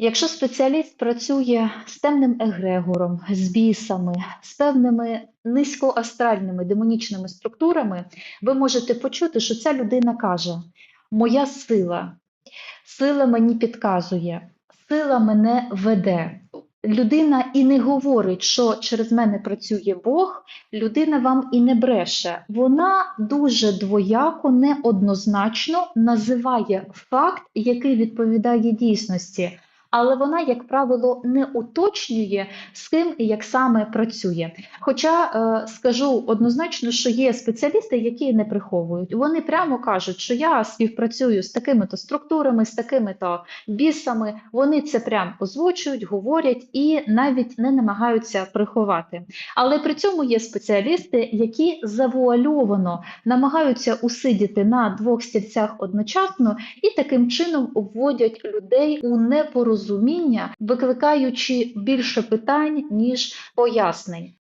Якщо спеціаліст працює з темним егрегором, з бісами, з певними низькоастральними демонічними структурами, ви можете почути, що ця людина каже: Моя сила, сила мені підказує, сила мене веде. Людина і не говорить, що через мене працює Бог, людина вам і не бреше. Вона дуже двояко, неоднозначно називає факт, який відповідає дійсності. Але вона, як правило, не уточнює, з ким і як саме працює. Хоча е, скажу однозначно, що є спеціалісти, які не приховують. Вони прямо кажуть, що я співпрацюю з такими-то структурами, з такими-то бісами. Вони це прям озвучують, говорять і навіть не намагаються приховати. Але при цьому є спеціалісти, які завуальовано намагаються усидіти на двох стільцях одночасно і таким чином вводять людей у непорозуміння, викликаючи більше питань ніж пояснень.